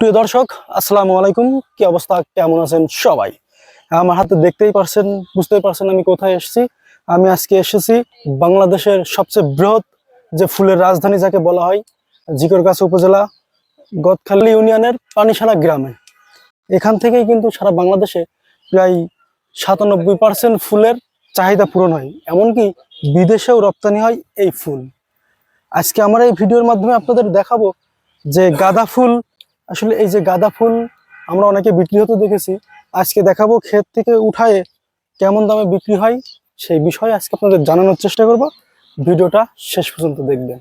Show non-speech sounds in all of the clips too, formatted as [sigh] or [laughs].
প্রিয় দর্শক, আসসালামু আলাইকুম। কি অবস্থা? কেমন আছেন সবাই? আমার হাতে দেখতেই পারছেন, বুঝতেই পারছেন আমি কোথায় এসেছি। আমি আজকে এসেছি বাংলাদেশের সবচেয়ে বৃহৎ যে ফুলের রাজধানী যাকে বলা হয়, জিকরগাছা উপজেলা, গদখালি ইউনিয়নের পানিশালা গ্রামে। এখান থেকেই কিন্তু সারা বাংলাদেশে প্রায় সাতানব্বই পার্সেন্ট ফুলের চাহিদা পূরণ হয়। এমনকি বিদেশেও রপ্তানি হয় এই ফুল। আজকে আমরা এই ভিডিওর মাধ্যমে আপনাদের দেখাবো যে গাঁদা ফুল আসলে এই যে গাঁদা ফুল আমরা অনেকে বিক্রি হতে দেখেছি আজকে দেখাবো ক্ষেত থেকে উঠায়ে কেমন দামে বিক্রি হয় সেই বিষয়ে আজকে আপনাদের জানানোর চেষ্টা করব। ভিডিওটা শেষ পর্যন্ত দেখবেন।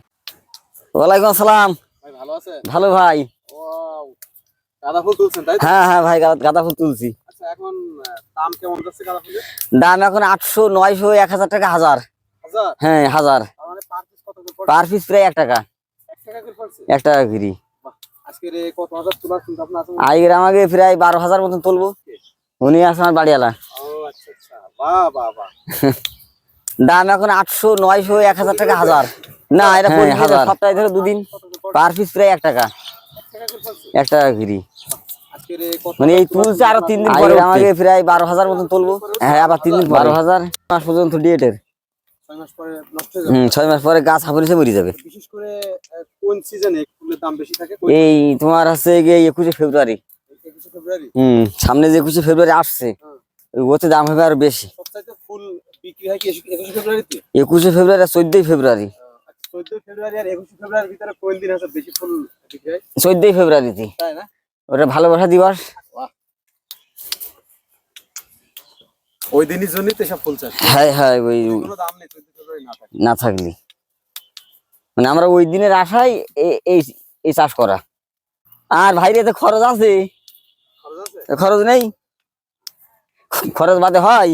ওয়ালাইকুম আসসালাম। ভাই ভালো আছে? ভালো ভাই। ওয়াও গাঁদা ফুল তুলছেন তাই তো? হ্যাঁ হ্যাঁ ভাই গাঁদা- ফুল তুলছি। আচ্ছা এখন দাম কেমন যাচ্ছে গাঁদা ফুলের? দাম এখন আটশো নয়শো এক হাজার টাকা হাজার। হাজার? হ্যাঁ হাজার। মানে পার পিস কত করে পার পিস প্রায় এক টাকা। এক টাকা করে পড়ছে? এক টাকা কিরি। আজকের আমাকে প্রায় বারো হাজার মতন তুলবো। উনি আছে আমার বাড়িওয়ালা। আচ্ছা আচ্ছা। [laughs] দাম এখন আটশো নয়শো এক হাজার টাকা হাজার। না এটা হ্যাঁ, হাজার। সপ্তাহে ধরে দুদিন। পার পিস প্রায় এক টাকা। এক টাকা করে পড়ছে এক টাকা কিরি আজকে রে কত মানে এই তুলছে আরও তিন দিন পরে আমাকে প্রায় বারো হাজার মতন তুলবো। হ্যাঁ আবার তিন দিন বারো হাজার? মাস পর্যন্ত ডিয়েটের ছয় মাস পরে গাছ হাফরিসে মরে যাবে। বিশেষ করে কোন সিজনে ফুলের দাম বেশি থাকে এই তোমার আছে গিয়ে একুশে ফেব্রুয়ারি। একুশে ফেব্রুয়ারি? হুম সামনে যে একুশে ফেব্রুয়ারি আসছে ওতে দাম হবে আরও বেশি। ফুল বিক্রি হয় কি একুশে ফেব্রুয়ারিতে? একুশে ফেব্রুয়ারি আর চোদ্দই ফেব্রুয়ারি। আচ্ছা চোদ্দই ফেব্রুয়ারি আর একুশে ফেব্রুয়ারির ভিতরে কোন দিন আছে বেশি ফুল বিক্রি হয়? চোদ্দই ফেব্রুয়ারিতে। তাই না? ওটা ভালোবাসা দিবস। ওই দিনই জন্যই তো সব ফুল চাষ হ্যাঁ। হ্যাঁ ওই না থাকলে। মানে আমরা ওই দিনের আশায় এ- এই এই চাষ করা। আর ভাইরে তো খরচ আছে। খরচ খরচ নেই। খরচ বাদে হয়।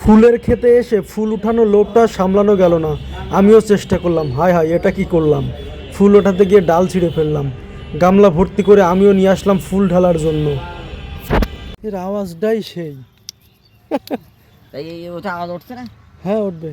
ফুলের খেতে এসে ফুল উঠানো লোভটা সামলানো গেল না। আমিও চেষ্টা করলাম হায় হায় এটা কি করলাম? ফুল ওঠাতে গিয়ে ডাল ছিঁড়ে ফেললাম। গামলা ভর্তি করে আমিও নিয়ে আসলাম ফুল ঢালার জন্য। এর আওয়াজটাই সেই। ওটা আওয়াজ উঠছে না? হ্যাঁ উঠবে।